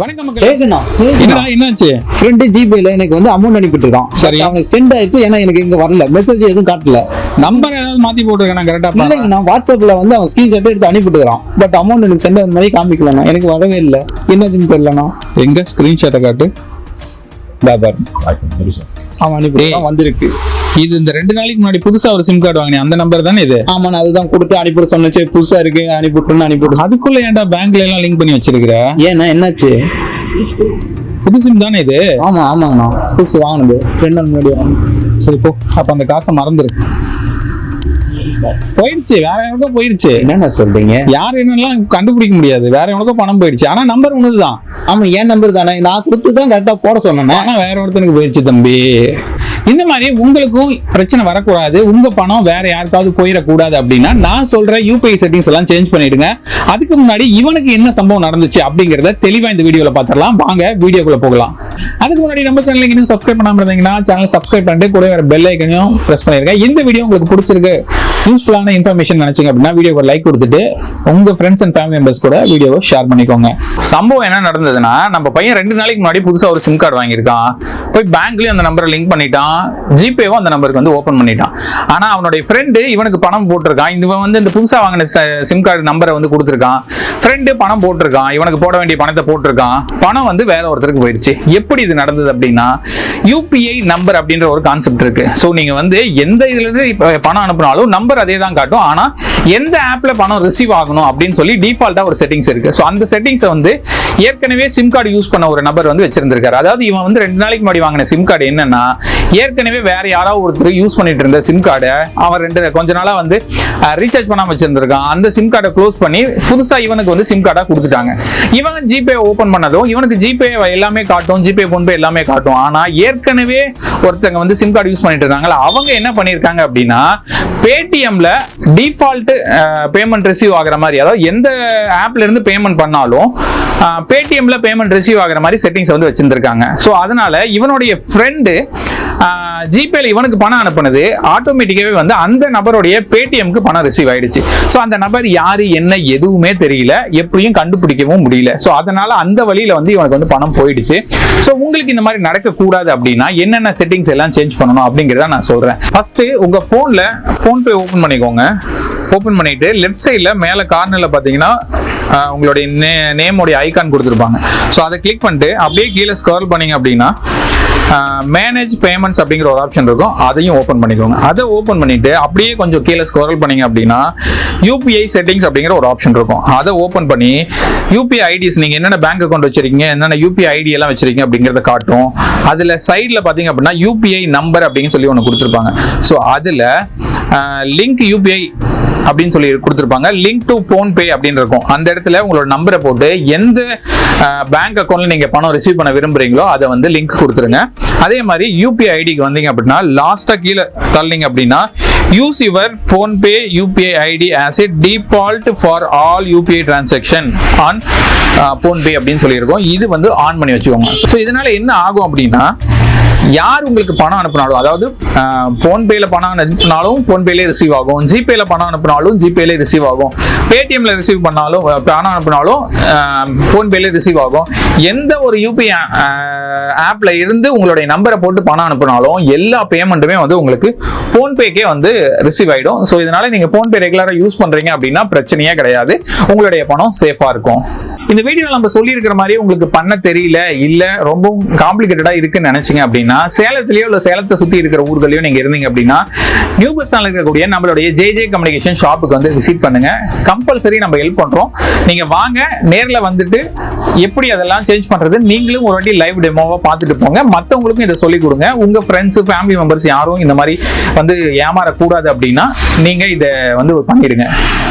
வணக்கம். ஜெயசனா என்னாச்சு? ஃப்ரெண்டு ஜிபேல எனக்கு வந்து அமௌண்ட் அனுப்பிட்டு இருக்கான் சரி. அவனுக்கு சென்ட் ஆயிடுச்சு ஏன்னா எனக்கு இங்க வரல. மெசேஜ் எதுவும் காட்டல. நம்பர் ஏதாவது மாத்தி போட்டுருக்கேன் கரெக்டா இல்லைங்க நான் வாட்ஸ்அப்ல வந்து அவன் ஸ்கிரீன்ஷாட் எடுத்து அனுப்பிட்டு இருக்கான் பட் அமௌண்ட் எனக்கு சென்ட் ஆன மாதிரி காமிக்கலண்ணா. எனக்கு வரவே இல்லை. என்னதுன்னு தெரியலண்ணா. எங்க ஸ்கிரீன்ஷாட்டை காட்டு? பாபார் அவன் அனுப்பி வந்திருக்கு. இது இந்த ரெண்டு நாளைக்கு முன்னாடி புதுசா ஒரு சிம் கார்டு வாங்கினேன். அந்த நம்பர் தானே இது? ஆமா நான் அதுதான் கொடுத்து அனுப்பிவிட சொன்னேன். சரி புதுசா இருக்கு அனுப்பிவிட்டுன்னு அனுப்பிவிட்டு அதுக்குள்ள ஏன்டா பேங்க்ல எல்லாம் லிங்க் பண்ணி வச்சிருக்கிற? ஏன்னா என்னாச்சு? புது சிம் தானே இது? ஆமா ஆமாங்கண்ணா. புதுசு வாங்கினது. ரெண்டு நாள் முன்னாடி சரி போ. அப்ப அந்த காசை மறந்துரு. போயிடுச்சு வேற எவனுக்கோ போயிடுச்சு என்னண்ணா சொல்றீங்க? யார் என்னெல்லாம் கண்டுபிடிக்க முடியாது. வேற எவனுக்கோ பணம் போயிடுச்சு. ஆனா நம்பர் உனதுதான் ஆமா என் நம்பர் தானே. நான் கொடுத்து தான் கரெக்டா போட சொன்னேன். ஆனா வேற ஒருத்தனுக்கு போயிடுச்சு தம்பி. இந்த மாதிரி உங்களுக்கும் பிரச்சனை வரக்கூடாது. உங்க பணம் வேற யாருக்காவது போயிடக்கூடாது அப்படின்னா நான் சொல்ற யூபிஐ செட்டிங்ஸ் எல்லாம் சேஞ்ச் பண்ணிடுங்க. அதுக்கு முன்னாடி இவனுக்கு என்ன சம்பவம் நடந்துச்சு அப்படிங்கறத தெளிவா இந்த வீடியோல பார்த்துடலாம். வாங்க வீடியோக்குள்ள போகலாம். அதுக்கு முன்னாடி நம்ம சேனலுக்கு இன்னும் சப்ஸ்கிரைப் பண்ணாம இருந்தீங்கன்னா சேனல் சப்ஸ்கிரைப் பண்ணிட்டு கூட வர பெல் ஐக்கனையும் பிரஸ் பண்ணிருங்க. இந்த வீடியோ உங்களுக்கு பிடிச்சிருக்கு. யூஸ்ஃபுல்லான இன்ஃபர்மேஷன் நினைச்சீங்க அப்படின்னா வீடியோவை லைக் கொடுத்துட்டு உங்க ஃப்ரெண்ட்ஸ் அண்ட் ஃபேமிலி மெம்பர்ஸ் கூட வீடியோவை ஷேர் பண்ணிக்கோங்க. சம்பவம் என்ன நடந்ததுன்னா நம்ம பையன் ரெண்டு நாளைக்கு முன்னாடி புதுசாக ஒரு சிம் கார்டு வாங்கியிருக்கான். போய் பேங்க்லயும் அந்த நம்பரை லிங்க் பண்ணிட்டான். ஜிபேவும் அந்த நம்பருக்கு வந்து ஓப்பன் பண்ணிட்டான். ஆனா அவனுடைய ஃப்ரெண்டு இவனுக்கு பணம் போட்டிருக்கான். இவன் வந்து இந்த புதுசாக வாங்கின சிம் கார்டு நம்பரை வந்து கொடுத்துருக்கான். ஃப்ரெண்டு பணம் போட்டிருக்கான். இவனுக்கு போட வேண்டிய பணத்தை போட்டிருக்கான். பணம் வந்து வேற ஒருத்தருக்கு போயிடுச்சு எப்படி இது நடந்தது அப்படின்னா யூபிஐ நம்பர் அப்படின்ற ஒரு கான்செப்ட் இருக்கு. ஸோ நீங்க வந்து எந்த இதுல இருந்து பணம் அனுப்புனாலும் நம்பர் அதே தான் காட்டும். ஆனா எந்த ஆப்ல பணம் ரிசீவ் ஆகணும் அப்படின்னு சொல்லி டிஃபால்ட்டா ஒரு செட்டிங்ஸ் இருக்கு. ஸோ அந்த செட்டிங்ஸை வந்து ஏற்கனவே சிம் கார்டு யூஸ் பண்ண ஒரு நபர் வந்து வச்சிருந்திருக்காரு. அதாவது இவன் வந்து ரெண்டு நாளைக்கு முன்னாடி வாங்கின சிம் கார்டு என்னன்னா ஏற்கனவே வேற யாராவது ஒருத்தர் யூஸ் பண்ணிட்டு இருந்த சிம் கார்டை அவன் ரெண்டு கொஞ்ச நாளாக வந்து ரீசார்ஜ் பண்ணாமல் வச்சிருந்திருக்கான். அந்த சிம் கார்டை க்ளோஸ் பண்ணி புதுசாக இவனுக்கு வந்து சிம் கார்டாக கொடுத்துட்டாங்க. இவன் ஜிபே ஓப்பன் பண்ணதும் இவனுக்கு ஜிபே எல்லாமே காட்டும் ஜிபே ஃபோன்பே எல்லாமே காட்டும். ஆனால் ஏற்கனவே ஒருத்தங்க வந்து சிம் கார்டு யூஸ் பண்ணிட்டு இருந்தாங்களா அவங்க என்ன பண்ணியிருக்காங்க அப்படின்னா பேடிஎம்ல டிஃபால்ட் பேமெண்ட் ரிசீவ் ஆகிற மாதிரி அதாவது எந்த ஆப்லேருந்து பேமெண்ட் பண்ணாலும் பேடிஎம்ல பேமெண்ட் ரிசீவ் ஆகிற மாதிரி செட்டிங்ஸ் வந்து வச்சுருந்துருக்காங்க. ஸோ அதனால இவனுடைய ஃப்ரெண்டு ஜிபேல இவனுக்கு பணம் அனுப்புனது ஆட்டோமேட்டிக்காவே வந்து அந்த நபருடைய பேடிஎம்க்கு பணம் ரிசீவ் ஆயிடுச்சு. ஸோ அந்த நபர் யாரு என்ன எதுவுமே தெரியல. எப்படியும் கண்டுபிடிக்கவும் முடியல. ஸோ அதனால அந்த வழியில வந்து இவனுக்கு வந்து பணம் போயிடுச்சு. ஸோ உங்களுக்கு இந்த மாதிரி நடக்கக்கூடாது அப்படின்னா என்னென்ன செட்டிங்ஸ் எல்லாம் சேஞ்ச் பண்ணணும் அப்படிங்கிறத நான் சொல்றேன். ஃபர்ஸ்ட் உங்க ஃபோனில் ஃபோன்பே ஓபன் பண்ணிக்கோங்க. ஓப்பன் பண்ணிட்டு லெஃப்ட் சைடில் மேலே கார்னரில் பார்த்தீங்கன்னா உங்களுடைய நே நேமோடைய ஐக்கான் கொடுத்துருப்பாங்க. ஸோ அதை கிளிக் பண்ணிட்டு அப்படியே கீழே ஸ்க்ரால் பண்ணீங்க அப்படின்னா மேனேஜ் பேமெண்ட்ஸ் அப்படிங்கிற ஒரு ஆப்ஷன் இருக்கும். அதையும் ஓப்பன் பண்ணிக்கோங்க. அதை ஓப்பன் பண்ணிட்டு அப்படியே கொஞ்சம் கீழே ஸ்க்ரால் பண்ணீங்க அப்படின்னா யூபிஐ செட்டிங்ஸ் அப்படிங்கிற ஒரு ஆப்ஷன் இருக்கும். அதை ஓப்பன் பண்ணி யூபிஐ ஐடிஸ் நீங்கள் என்னென்ன பேங்க் அக்கௌண்ட் வச்சிருக்கீங்க என்னென்ன யூபிஐ ஐடி எல்லாம் வச்சிருக்கீங்க அப்படிங்கிறத காட்டும். அதில் சைடில் பார்த்தீங்க அப்படின்னா யூபிஐ நம்பர் அப்படின்னு சொல்லி ஒன்று கொடுத்துருப்பாங்க. ஸோ அதில் லிங்க் யூபிஐ அப்படின்னு சொல்லி கொடுத்துருப்பாங்க. லிங்க் டு பே அப்படின்னு இருக்கும். அந்த இடத்துல உங்களோட நம்பரை போட்டு எந்த பேங்க் அக்கௌண்ட்ல நீங்க பணம் ரிசீவ் பண்ண விரும்புறீங்களோ அதை வந்து லிங்க் கொடுத்துருங்க. அதே மாதிரி யூபிஐ ஐடிக்கு வந்தீங்க அப்படின்னா லாஸ்டா கீழே தள்ளிங்க அப்படின்னா use your PhonePe UPI ID as a default for all UPI transaction on PhonePe அப்படின்னு சொல்லியிருக்கோம். இது வந்து ஆன் பண்ணி வச்சுக்கோங்க. ஸோ இதனால என்ன ஆகும் அப்படின்னா யார் உங்களுக்கு பணம் அனுப்புனாலும் அதாவது போன்பேல பணம் அனுப்பினாலும் போன்பேலே ரிசீவ் ஆகும். ஜிபேல பணம் அனுப்பினாலும் ஜிபேலே ரிசீவ் ஆகும். பேடிஎம்ல ரிசீவ் பண்ணாலும் பணம் அனுப்பினாலும் போன்பேலே ரிசீவ் ஆகும். எந்த ஒரு யூபிஐ ஆப்ல இருந்து உங்களுடைய நம்பரை போட்டு பணம் அனுப்பினாலும் எல்லா பேமெண்ட்டுமே வந்து உங்களுக்கு போன்பேக்கே வந்து ரிசீவ் ஆகிடும் ஸோ இதனால நீங்க போன்பே ரெகுலராக யூஸ் பண்றீங்க அப்படின்னா பிரச்சனையே கிடையாது. உங்களுடைய பணம் சேஃபாக இருக்கும். இந்த வீடியோ நம்ம சொல்லியிருக்கிற மாதிரி உங்களுக்கு பண்ண தெரியல இல்ல ரொம்பவும் காம்ப்ளிகேட்டடா இருக்குன்னு நினச்சிங்க அப்படின்னா சேலத்திலயோ இல்ல சேலத்தை சுத்தி இருக்கிற ஊர்களையோ நீங்க இருந்தீங்க அப்படின்னா நியூ பஸ் ஸ்டாண்ட்ல இருக்கக்கூடிய நம்மளுடைய ஜே ஜே கம்யூனிகேஷன் ஷாப்புக்கு வந்து விசிட் பண்ணுங்க. கம்பல்சரி நம்ம ஹெல்ப் பண்றோம். நீங்க வாங்க நேர்ல வந்துட்டு எப்படி அதெல்லாம் சேஞ்ச் பண்றது நீங்களும் ஒரு வாட்டி லைவ் டெமோவா பார்த்துட்டு போங்க. மற்றவங்களுக்கும் இதை சொல்லிக் கொடுங்க. உங்க ஃப்ரெண்ட்ஸ் ஃபேமிலி மெம்பர்ஸ் யாரும் இந்த மாதிரி வந்து ஏமாறக்கூடாது அப்படின்னா நீங்க இதை வந்து பண்ணிடுங்க.